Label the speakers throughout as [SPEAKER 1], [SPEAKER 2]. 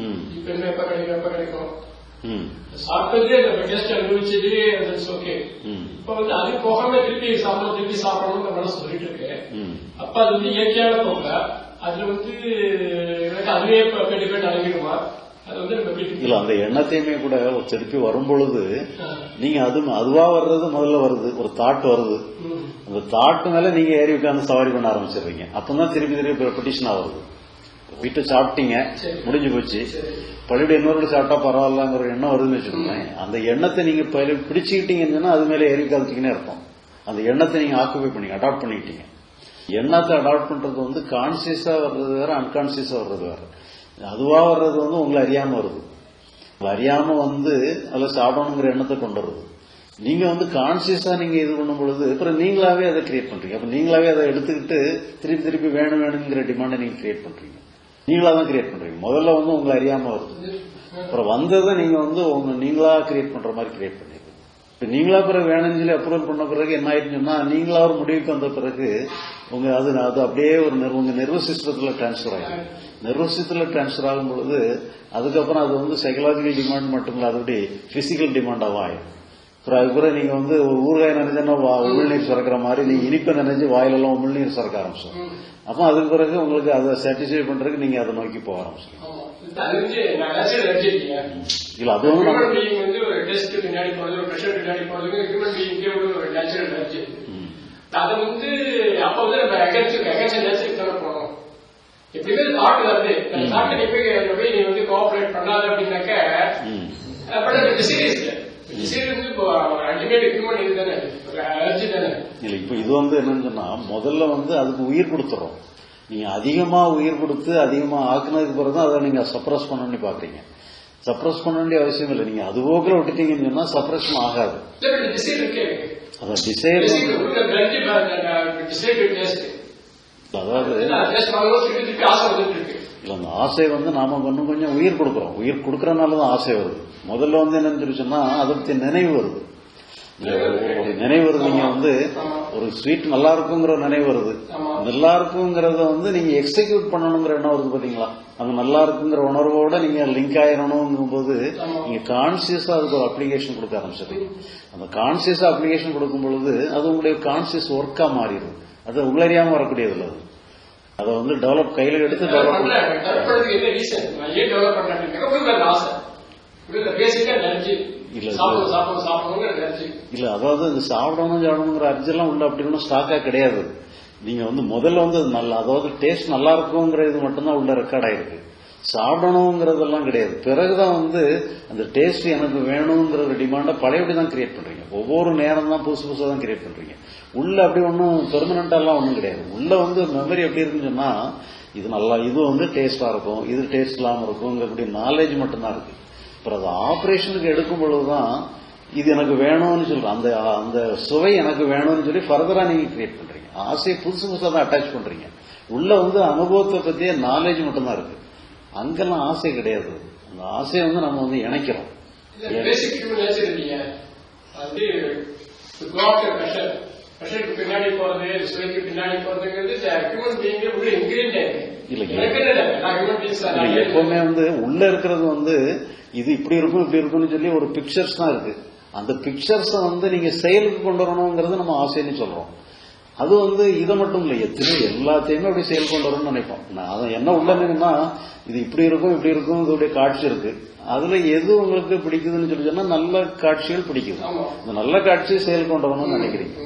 [SPEAKER 1] ம்
[SPEAKER 2] இப்ப என்ன எப்ப கிடைக்கும் எப்ப கிடைக்கும் சாப்பிட்டதே டேஸ்ட் அனுபவிச்சது ஓகே இப்ப வந்து அது போகாம திருப்பி சாப்பிடணும் திருப்பி சாப்பிடணும்னு மனசு சொல்லிட்டு இருக்கு அப்ப அது வந்து இயற்கையான போங்க அதுல வந்து எனக்கு அதுவே டிபெண்ட் அடங்கிடுமா
[SPEAKER 1] இல்ல அந்த எண்ணத்தையுமே கூட திருப்பி வரும் பொழுது. நீங்க அது அதுவா வர்றது முதல்ல வருது ஒரு தாட் வருது. அந்த தாட் மேல நீங்க ஏறி உட்கார்ந்து சவாரி பண்ண ஆரம்பிச்சிடுறீங்க அப்பதான் திருப்பி திருப்பி ரெப்படிஷன் ஆகுது வீட்டை சாப்பிட்டீங்க முடிஞ்சு போச்சு.
[SPEAKER 2] சரி.
[SPEAKER 1] பள்ளியோட இன்னொரு சாப்பிட்டா பரவாயில்லங்கிற ஒரு எண்ணம் வருதுன்னு வச்சுக்கோங்களேன். அந்த எண்ணத்தை நீங்க பயில- பிடிச்சுக்கிட்டீங்கன்னு சொன்னா அது மேலே ஏறி காமிச்சிங்கன்னே அர்த்தம் அந்த எண்ணத்தை நீங்க ஆக்குபை பண்ணீங்க அடாப்ட் பண்ணிக்கிட்டீங்க. எண்ணத்தை அடாப்ட் பண்றது வந்து கான்சியஸா வர்றது வேற அன்கான்சியஸா வர்றது வேற. அதுவா வர்றது வந்து உங்களை அறியாம வருது. அறியாம வந்து அதுல சாப்பிடணுங்கிற எண்ணத்தை கொண்டு வருது. நீங்க வந்து கான்சியஸா நீங்க இது பண்ணும் பொழுது அப்புறம் நீங்களாவே அதை கிரியேட் பண்றீங்க. அப்ப நீங்களாவே அதை எடுத்துக்கிட்டு திருப்பி திருப்பி வேணும் வேணுங்கிற டிமாண்டை நீங்க கிரியேட் பண்றீங்க. நீங்களா தான் கிரியேட் பண்றீங்க. முதல்ல வந்து உங்களை அறியாம வருது அப்புறம் வந்ததை நீங்க வந்து உங்க நீங்களா கிரியேட் பண்ற மாதிரி கிரியேட் பண்ணிருக்கீங்க இப்ப நீங்களா பிறகு வேணும்னு சொல்லி அப்ரூவல் பண்ண பிறகு என்ன ஆயிடுச்சுன்னா நீங்களா ஒரு முடிவுக்கு வந்த பிறகு உங்க அது அது அப்படியே ஒரு உங்க நெர்வ சிஸ்டத்துல டிரான்ஸ்ஃபர் ஆகும் நெர்வ சிஸ்டத்துல டிரான்ஸ்ஃபர் ஆகும் பொழுது அதுக்கப்புறம் அது வந்து சைக்கலாஜிக்கல் டிமாண்ட் மட்டும் இல்ல அதோடைய பிசிக்கல் டிமாண்டாவும் ஆயிடும். அப்புறம் அது கூட நீங்க வந்து ஒரு ஊறுகாய் நினைச்சா உமிழ்நீர் சுரக்கிற மாதிரி நீங்க இனிப்பை நினைச்சு வாயிலெல்லாம் உமிழ்நீர் சுரக்க ஆரம்பிச்சிடும் அப்போ அதுக்கு பிறகு உங்களுக்கு அதை சாட்டிஸ்ஃபை பண்றதுக்கு நீங்க அதை நோக்கி போக
[SPEAKER 2] இல்லையா
[SPEAKER 1] இல்ல அது வந்து.
[SPEAKER 2] அது அப்ப வந்து நம்ம அகேன்ஸ்ட் அகேன்ஸ்ட் நேச்சருக்கு தானே போனோம். எப்படியுமே தாட் வருது. தாட்டை நீ போய் நீ வந்து கோஆபரேட் பண்ணாத அப்படின்னாக்க. பட் இல்ல இப்போ இது
[SPEAKER 1] வந்து என்னன்னு சொன்னா முதல்ல வந்து அதுக்கு உயிர் கொடுத்துறோம். நீங்க அதிகமா உயிர் கொடுத்து அதிகமா ஆக்குனதுக்கு பிறகு அதை நீங்க சப்ரஸ் பண்ணணும்னு பாக்குறீங்க. சப்ரஸ் பண்ண வேண்டிய அவசியம் இல்லை. நீங்க அது போக்கில் விட்டுட்டீங்கன்னு சொன்னா சப்ரஷன் ஆகாது. அதான் டிசைர் அதாவது இல்ல அந்த ஆசை வந்து நாம இன்னும் கொஞ்சம் உயிர் கொடுக்குறோம். உயிர் கொடுக்கறதுனால தான் ஆசை வருது. முதல்ல வந்து என்னன்னு சொன்னா அதை பத்தி நினைவு வருது. நினைவு. வருது நீங்க வந்து ஒரு ஸ்வீட் நல்லா இருக்குங்கிற நினைவு வருது. நல்லா இருக்குங்கிறத வந்து நீங்க எக்ஸிக்யூட் பண்ணணுங்கிற எண்ணம் வருது பாத்தீங்களா? அந்த நல்லா இருக்குங்கிற உணர்வோட நீங்க லிங்க் ஆயிரணுங்கும் போது. நீங்க கான்சியஸா அதுக்கு ஒரு அப்ளிகேஷன் கொடுக்க ஆரம்பிச்சிருக்கீங்க அந்த கான்சியஸா அப்ளிகேஷன் கொடுக்கும் பொழுது அது உங்களுடைய கான்சியஸ் ஒர்க்கா மாறிடும். அது உங்களறியாம வரக்கூடியது இல்ல அது. அதை வந்து டெவலப் கையில எடுத்து டெவலப் இல்ல, அதாவது இது சாப்பிடணும் சாப்பிடணுங்கிற அர்ஜெல்லாம் உள்ள அப்படி ஒன்றும் ஸ்டாக்கா கிடையாது. நீங்க வந்து முதல்ல வந்து அது நல்லா அதாவது டேஸ்ட் நல்லா இருக்குங்கிற இது மட்டும்தான் உள்ள ரெக்கார்ட் ஆயிருக்கு. சாப்பிடணுங்கிறதெல்லாம் கிடையாது. பிறகுதான் வந்து அந்த டேஸ்ட் எனக்கு வேணுங்கிற ஒரு டிமாண்டை பழையபடி தான் கிரியேட் பண்றீங்க. ஒவ்வொரு நேரம் தான் புதுசு புதுசாக தான் கிரியேட் பண்றீங்க. உள்ள அப்படி ஒன்றும் பெர்மனண்டாலாம் ஒன்றும் கிடையாது. உள்ள வந்து மெமரி எப்படி இருக்குன்னு சொன்னா இது நல்லா இது வந்து டேஸ்டா இருக்கும் இது டேஸ்ட் இல்லாம இருக்குங்கக்கூடிய நாலேஜ் மட்டும்தான் இருக்கு. அப்புறம் அது ஆபரேஷனுக்கு எடுக்கும் பொழுதுதான் இது எனக்கு வேணும்னு சொல்றேன் அந்த அந்த சுவை எனக்கு வேணும்னு சொல்லி ஃபர்தரா நீங்க கிரியேட் பண்றீங்க. ஆசையை புதுசு புதுசாக தான் அட்டாச் பண்றீங்க. உள்ள வந்து அனுபவத்தை பத்திய நாலேஜ் மட்டும்தான் இருக்கு. அங்கெல்லாம் ஆசை கிடையாது. அந்த ஆசையை வந்து நம்ம வந்து இணைக்கிறோம்.
[SPEAKER 2] பின்னாடி போறது சுவைக்கு பின்னாடி போறதுங்கிறது
[SPEAKER 1] எப்பவுமே வந்து உள்ள இருக்கிறது வந்து இது இப்படி இருக்கும் இப்படி இருக்கும்னு சொல்லி ஒரு பிக்சர்ஸ் தான் இருக்கு. அந்த பிக்சர்ஸை வந்து நீங்க செயலுக்கு கொண்டு வரணுங்கிறது நம்ம ஆசைன்னு சொல்றோம். அது வந்து இதை மட்டும் இல்லை எத்தனை எல்லாத்தையுமே அப்படி செயல் கொண்டு வரணும்னு நினைப்போம். நான் அதை என்ன உள்ள என்னன்னா இது இப்படி இருக்கும் இப்படி இருக்கும் இதோடைய காட்சி இருக்கு. அதுல எது உங்களுக்கு பிடிக்குதுன்னு சொல்லி சொன்னா நல்ல காட்சிகள் பிடிக்குது. இந்த நல்ல காட்சியை செயல் கொண்டு வரணும்னு நினைக்கிறீங்க.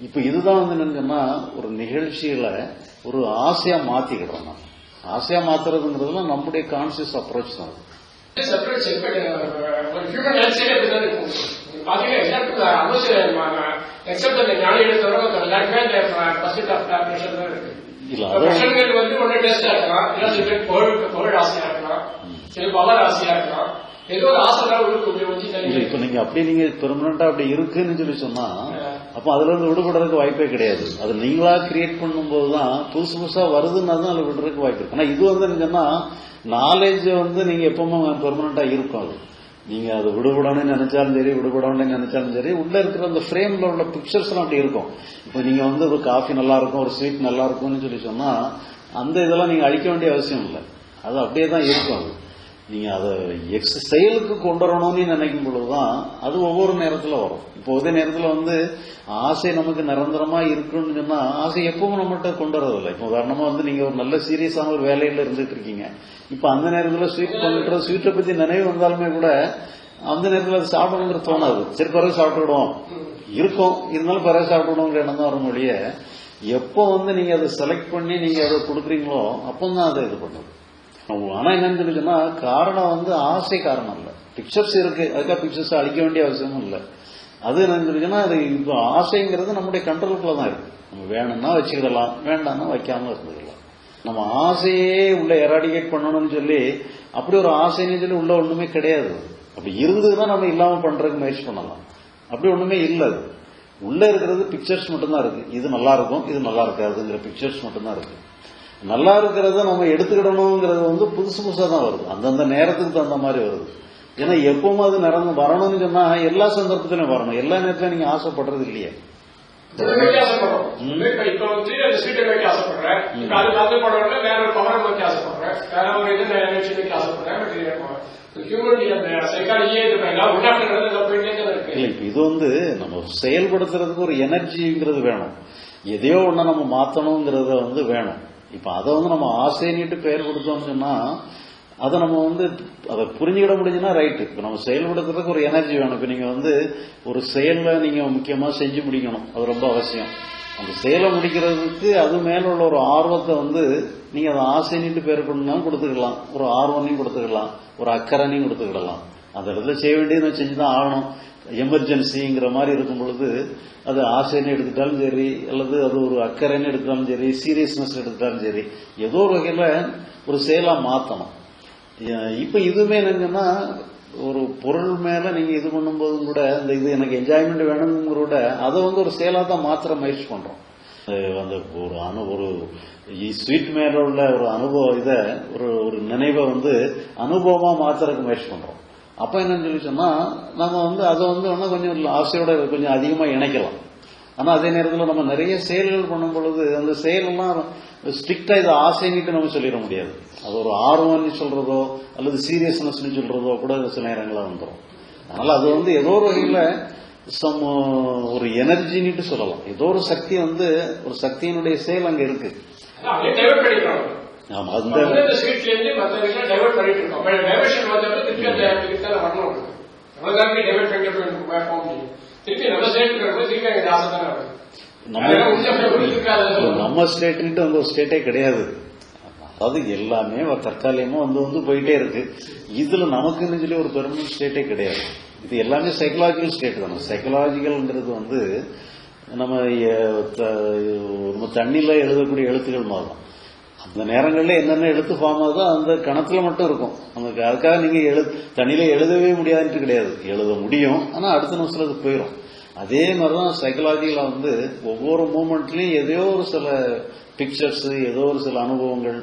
[SPEAKER 1] இப்ப இதுதான் வந்து என்னன்னா ஒரு நிகழ்ச்சியில ஒரு ஆசையா மாத்திக்கிடுறோம் நம்ம. ஆசையா மாத்துறதுங்கிறதுல நம்முடைய கான்சியஸ் அப்ரோச் தான்.
[SPEAKER 2] எக்ஸப்ட் அந்த ஞானிகளை தவிர அந்த ஆஃப் ப்ரெஷர் தான் இருக்கு.
[SPEAKER 1] இல்ல அதான்
[SPEAKER 2] ப்ரெஷருங்கிறது வந்து ஒண்ணு டேஸ்டா இருக்கலாம் இல்ல சில பேர் புகழ் புகழ் ஆசையா இருக்கலாம் சில பவர் இருக்கலாம்.
[SPEAKER 1] இப்ப நீங்க அப்படி நீங்க பெர்மனண்டா அப்படி இருக்குன்னு சொல்லி சொன்னா அப்ப அதுல இருந்து விடுபடுறதுக்கு வாய்ப்பே கிடையாது. அது நீங்களா கிரியேட் பண்ணும்போது தான் புதுசு புதுசா வருதுன்னா தான் அதுல விடுறதுக்கு வாய்ப்பு இருக்கு. ஆனா இது வந்து என்னன்னா நாலேஜ் வந்து நீங்க எப்பவுமே பெர்மனண்டா இருக்கும் அது. நீங்க அது விடுபடணும்னு நினைச்சாலும் சரி விடுபடணும்னு நினைச்சாலும் சரி உள்ள இருக்கிற அந்த ஃப்ரேம்ல உள்ள பிக்சர்ஸ் எல்லாம் அப்படி இருக்கும். இப்ப நீங்க வந்து ஒரு காஃபி நல்லா இருக்கும் ஒரு ஸ்வீட் நல்லா இருக்கும்னு சொல்லி சொன்னா அந்த இதெல்லாம் நீங்க அழிக்க வேண்டிய அவசியம் இல்லை. அது அப்படியே தான் இருக்கும் அது. நீங்க அதை எக்ஸ் செயலுக்கு கொண்டு வரணும்னு நினைக்கும் பொழுதுதான் அது ஒவ்வொரு நேரத்துல வரும். இப்போ ஒரே நேரத்துல வந்து ஆசை நமக்கு நிரந்தரமா இருக்குன்னு சொன்னா ஆசை எப்பவும் நம்மகிட்ட கொண்டு வரதில்லை. இப்போ உதாரணமா வந்து நீங்க ஒரு நல்ல சீரியஸான ஒரு வேலையில இருந்துட்டு இருக்கீங்க. இப்ப அந்த நேரத்துல ஸ்வீட் பண்ற ஸ்வீட்டை பத்தி நினைவு வந்தாலுமே கூட அந்த நேரத்துல அது சாப்பிடணுங்கிற தோணாது. சரி பிறகு சாப்பிட்டுடுவோம் இருக்கும். இருந்தாலும் பிறகு சாப்பிடணுங்கிற எண்ணம் தான் வரும் மொழியே எப்போ வந்து நீங்க அதை செலக்ட் பண்ணி நீங்க அதை கொடுக்குறீங்களோ அப்போ தான் அதை இது பண்ணும். ஆனா என்னன்னு சொல்லி காரணம் வந்து ஆசை காரணம் இல்ல. பிக்சர்ஸ் இருக்கு அதுக்காக பிக்சர்ஸ் அழிக்க வேண்டிய அவசியமும் இல்லை. அது என்னன்னு சொல்லி அது இப்போ ஆசைங்கிறது நம்முடைய கண்ட்ரோலுக்குள்ள தான் இருக்கு. நம்ம வேணும்னா வச்சுக்கிடலாம் வேண்டாம்னா வைக்காம இருந்துக்கலாம். நம்ம ஆசையே உள்ள எராடிகேட் பண்ணணும்னு சொல்லி அப்படி ஒரு ஆசைன்னு சொல்லி உள்ள ஒண்ணுமே கிடையாது. அப்படி இருந்ததுன்னா நம்ம இல்லாம பண்றதுக்கு முயற்சி பண்ணலாம். அப்படி ஒண்ணுமே இல்லை அது. உள்ள இருக்கிறது பிக்சர்ஸ் மட்டும்தான் இருக்கு. இது நல்லா இருக்கும் இது நல்லா இருக்காதுங்கிற பிக்சர்ஸ் மட்டும்தான் இருக்கு. நல்லா இருக்கிறத நம்ம எடுத்துக்கிடணுங்கிறது வந்து புதுசு புதுசா தான் வருது. அந்தந்த நேரத்துக்கு தகுந்த மாதிரி வருது. ஏன்னா எப்பவும் அது நடந்து வரணும்னு சொன்னா எல்லா சந்தர்ப்பத்திலும் வரணும். எல்லா நேரத்திலும் நீங்க ஆசைப்படுறது இல்லையே.
[SPEAKER 2] இப்ப வந்து ஆசைப்படுறேன். அது வேற ஒரு ஆசைப்படுறேன். வேற ஒரு இது ஆசைப்படுறேன். இது
[SPEAKER 1] வந்து நம்ம செயல்படுத்துறதுக்கு ஒரு எனர்ஜிங்கிறது வேணும். எதையோ ஒண்ணு நம்ம மாத்தணுங்கிறத வந்து வேணும். இப்ப அதை வந்து நம்ம ஆசைன்னுட்டு பெயர் கொடுத்தோம்னு சொன்னா அதை நம்ம வந்து அதை புரிஞ்சுக்கிட முடிஞ்சுன்னா ரைட்டு இப்ப நம்ம செயல்படுத்துறதுக்கு ஒரு எனர்ஜி வேணும். இப்ப நீங்க வந்து ஒரு செயலை நீங்க முக்கியமா செஞ்சு முடிக்கணும். அது ரொம்ப அவசியம். அந்த செயலை முடிக்கிறதுக்கு அது மேல உள்ள ஒரு ஆர்வத்தை வந்து நீங்க அதை ஆசைன்னுட்டு பேர் பண்ணாலும் கொடுத்துக்கலாம். ஒரு ஆர்வம்னையும் கொடுத்துக்கலாம். ஒரு அக்கறனையும் கொடுத்துக்கிடலாம். அந்த இடத்துல செய்ய வேண்டியது செஞ்சுதான் ஆகணும். எமர்ஜென்சிங்கிற மாதிரி இருக்கும் பொழுது அது ஆசைன்னு எடுத்துட்டாலும் சரி அல்லது அது ஒரு அக்கறைன்னு எடுத்தாலும் சரி சீரியஸ்னஸ் எடுத்துட்டாலும் சரி ஏதோ ஒரு வகையில் ஒரு செயலா மாத்தணும். இப்போ இப்ப இதுவுமே என்னங்கன்னா ஒரு பொருள் மேல நீங்க இது பண்ணும்போதும் கூட இந்த இது எனக்கு என்ஜாய்மெண்ட் வேணுங்கிற கூட அதை வந்து ஒரு செயலா தான் மாத்திர முயற்சி பண்றோம். அந்த ஒரு அனு ஒரு ஸ்வீட் மேல உள்ள ஒரு அனுபவம் இதை ஒரு ஒரு நினைவை வந்து அனுபவமா மாத்துறதுக்கு முயற்சி பண்றோம். அப்ப என்னன்னு சொல்லி சொன்னா நம்ம வந்து அதை வந்து இன்னும் கொஞ்சம் ஆசையோட கொஞ்சம் அதிகமா இணைக்கலாம். ஆனா அதே நேரத்தில் நம்ம நிறைய செயல்கள் பண்ணும் பொழுது அந்த செயலெல்லாம் ஸ்ட்ரிக்டா இதை ஆசைன்னுட்டு நம்ம சொல்லிட முடியாது. அது ஒரு ஆர்வம்னு சொல்றதோ அல்லது சீரியஸ்னஸ்னு சொல்றதோ கூட சில நேரங்களில் வந்துடும் அதனால அது வந்து ஏதோ ஒரு வகையில் சம் ஒரு எனர்ஜின்னுட்டு சொல்லலாம். ஏதோ ஒரு சக்தி வந்து ஒரு சக்தியினுடைய செயல் அங்க இருக்கு. ஆமா அந்த
[SPEAKER 2] அந்த நம்ம
[SPEAKER 1] ஸ்டேட்ன்ட்டு வந்து ஒரு ஸ்டேட்டே கிடையாது. அதாவது எல்லாமே தற்காலிகமா வந்து வந்து போயிட்டே இருக்கு. இதுல நமக்குன்னு சொல்லி ஒரு பெர்மனன்ட் ஸ்டேட்டே கிடையாது. இது எல்லாமே சைக்கலாஜிக்கல் ஸ்டேட் தானே. சைக்கலாஜிக்கல்ங்கிறது வந்து நம்ம தண்ணியில எழுதக்கூடிய எழுத்துக்கள் மாதிரி அந்த நேரங்களில் என்னென்ன எழுத்து ஃபார்ம் ஆகுதோ அந்த கணத்தில் மட்டும் இருக்கும். நமக்கு அதுக்காக நீங்கள் எழு தனியில் எழுதவே முடியாதுன்ட்டு கிடையாது. எழுத முடியும் ஆனால் அடுத்த நிமிஷத்துல அது போயிடும் அதே மாதிரி தான் சைக்கலாஜியில் வந்து ஒவ்வொரு மூமெண்ட்லேயும் எதையோ ஒரு சில பிக்சர்ஸ் ஏதோ ஒரு சில அனுபவங்கள்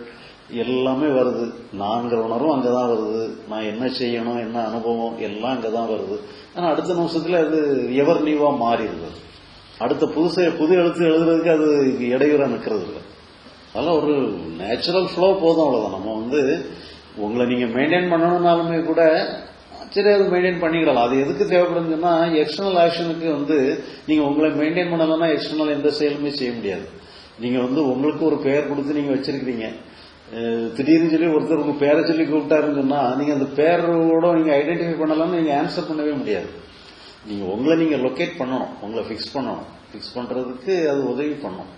[SPEAKER 1] எல்லாமே வருது. நான்கிற உணர்வும் அங்கதான் வருது. நான் என்ன செய்யணும் என்ன அனுபவம் எல்லாம் அங்கே தான் வருது. ஆனால் அடுத்த நிமிஷத்தில் அது எவர் நீவாக மாறிடுது. அடுத்த புதுசை புது எழுத்து எழுதுறதுக்கு அது இடையூறாக நிற்கிறது இல்லை அதெல்லாம் ஒரு நேச்சுரல் ஃப்ளோ போதும் அவ்வளவுதான். நம்ம வந்து உங்களை நீங்க மெயின்டைன் பண்ணணும்னாலுமே கூட சரி அது மெயின்டைன் பண்ணிக்கலாம். அது எதுக்கு தேவைப்படுதுன்னா எக்ஸ்டர்னல் ஆக்ஷனுக்கு வந்து நீங்க உங்களை மெயின்டைன் பண்ணலன்னா எக்ஸ்டர்னல் எந்த செயலுமே செய்ய முடியாது. நீங்க வந்து உங்களுக்கு ஒரு பெயர் கொடுத்து நீங்க வச்சிருக்கீங்க திடீர்னு சொல்லி ஒருத்தர் உங்க பேரை சொல்லி கூப்பிட்டாருன்னு சொன்னா நீங்க அந்த பேரோட நீங்க ஐடென்டிஃபை பண்ணலாம்னு நீங்க ஆன்சர் பண்ணவே முடியாது. நீங்க உங்களை நீங்க லொக்கேட் பண்ணணும். உங்களை ஃபிக்ஸ் பண்ணணும். ஃபிக்ஸ் பண்றதுக்கு அது உதவி பண்ணும்.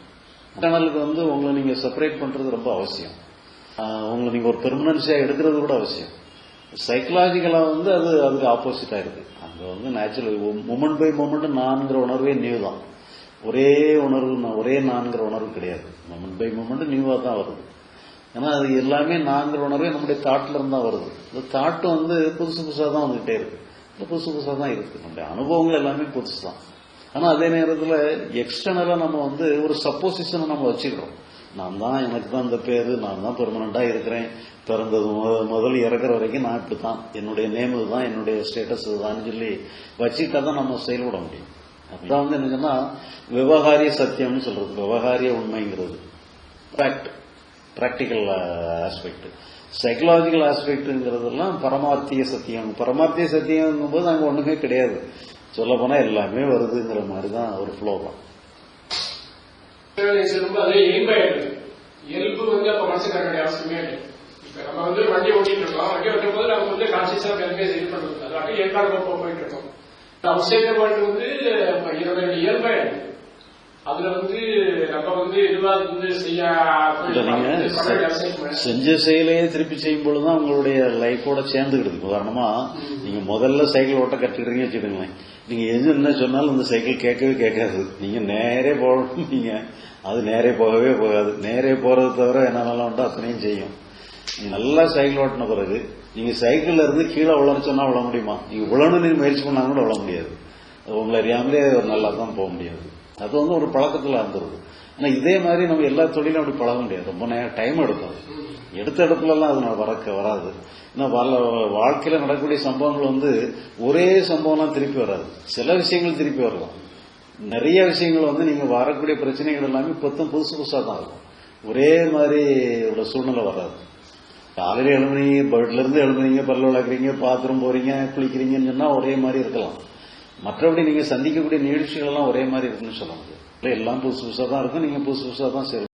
[SPEAKER 1] சேனலுக்கு வந்து உங்களை நீங்க செப்பரேட் பண்றது ரொம்ப அவசியம். உங்களை நீங்க ஒரு பெர்மனன்ஸியா எடுக்கிறது கூட அவசியம். சைக்கலாஜிக்கலா வந்து அது அதுக்கு ஆப்போசிட்டா இருக்கு அங்க வந்து நேச்சுரல் மூமெண்ட் பை மூமெண்ட் நான்கிற உணர்வே நியூ தான். ஒரே உணர்வு நான் ஒரே நான்கிற உணர்வு கிடையாது. மூமெண்ட் பை மூமெண்ட் நியூவா தான் வருது. ஏன்னா அது எல்லாமே நான்கிற உணர்வே நம்முடைய தாட்ல இருந்து தான் வருது. இந்த தாட்டு வந்து புதுசு புதுசா தான் வந்துகிட்டே இருக்கு. இந்த புதுசு புதுசா தான் இருக்கு. நம்முடைய அனுபவங்கள் எல்லாமே புதுசு தான். ஆனால் அதே நேரத்தில் எக்ஸ்டர்னலாக நம்ம வந்து ஒரு சப்போசிஷனை நம்ம வச்சுக்கிறோம் நான் தான் எனக்கு தான் இந்த பேர் நான் தான் பெர்மனண்டாக இருக்கிறேன். பிறந்தது முத- முதல் இறக்குற வரைக்கும் நான் இப்படித்தான். என்னுடைய நேம் இதுதான் என்னுடைய ஸ்டேட்டஸ் இதுதான்னு சொல்லி வச்சுக்கிட்டா தான் நம்ம செயல்பட முடியும். அதான் வந்து என்ன விவகாரிய சத்தியம்னு சொல்றது. விவகாரிய உண்மைங்கிறது. ஃபேக்ட் ப்ராக்டிக்கல் ஆஸ்பெக்ட் சைக்கலாஜிக்கல் ஆஸ்பெக்ட்ங்கிறதெல்லாம் பரமார்த்திய சத்தியம். பரமார்த்திய சத்தியம் போது அங்கே ஒன்றுமே கிடையாது. சொல்ல போனா எல்லாமே வருதுங்கிற மாதிரி தான் ஒரு ஃப்ளோ தான்.
[SPEAKER 2] எலும்பு அதே இயல்பு வந்து அப்ப மனசுக்கார வேண்டிய அவசியமே இல்லை. இப்ப நம்ம வந்து வண்டி ஓட்டிட்டு இருக்கோம். வண்டி ஓட்டும் போது நம்ம வந்து கான்சியஸா எல்லாமே இது பண்றது அது அப்படியே இயற்காடு போயிட்டு இருக்கோம். அவசியம் வந்து இப்ப இயல்பாயிடுது அதுல வந்து நம்ம செய்ய.
[SPEAKER 1] செஞ்ச செயலையே திருப்பி செய்யும் பொழுதுதான் உங்களுடைய லைஃபோட சேர்ந்துக்கிடுது உதாரணமா நீங்க முதல்ல சைக்கிள் ஓட்ட கற்றுக்கிறீங்க வச்சுக்கோங்களேன். நீங்க எது என்ன சொன்னாலும் அந்த சைக்கிள் கேட்கவே கேட்காது. நீங்க நேரே போகணும் நீங்க. அது நேரே போகவே போகாது. நேரே போறது தவிர என்னென்னலாம் உண்டோ அத்தனையும் செய்யும். நீங்க நல்லா சைக்கிள் ஓட்டின பிறகு நீங்க சைக்கிள்ல இருந்து கீழே விழ சொன்னா விழ முடியுமா? நீங்க விழணும்னு முயற்சி பண்ணா கூட விழ முடியாது. உங்களை அறியாமலே நல்லா தான் போக முடியாது. அது வந்து ஒரு பழக்கத்துல இருந்துருது ஆனா இதே மாதிரி நம்ம எல்லா தொழிலும் அப்படி பழக முடியாது. ரொம்ப நேரம் டைம் எடுக்கும். அது. எடுத்த இடத்துல எல்லாம் அது வரக்க வராது. ஏன்னா வர- வாழ்க்கையில நடக்கக்கூடிய சம்பவங்கள் வந்து ஒரே சம்பவம்லாம் திருப்பி வராது. சில விஷயங்கள் திருப்பி வரலாம். நிறைய விஷயங்கள் வந்து நீங்க வரக்கூடிய பிரச்சனைகள் எல்லாமே புத்தம் புதுசு புதுசா தான் இருக்கும். ஒரே மாதிரி உள்ள சூழ்நிலை வராது. காலையில எழுதுனீங்க பெட்ல இருந்து எழுதுனீங்க பல்லு விளக்குறீங்க பாத்ரூம் போறீங்க குளிக்கிறீங்கன்னு சொன்னா ஒரே மாதிரி இருக்கலாம். மற்றபடி நீங்க சந்திக்கக்கூடிய நிகழ்ச்சிகள் எல்லாம் ஒரே மாதிரி இருக்குன்னு சொல்ல முடியாது. எல்லாம் புதுசு புதுசா தான் இருக்கும் நீங்க புதுசு புதுசா தான் சரி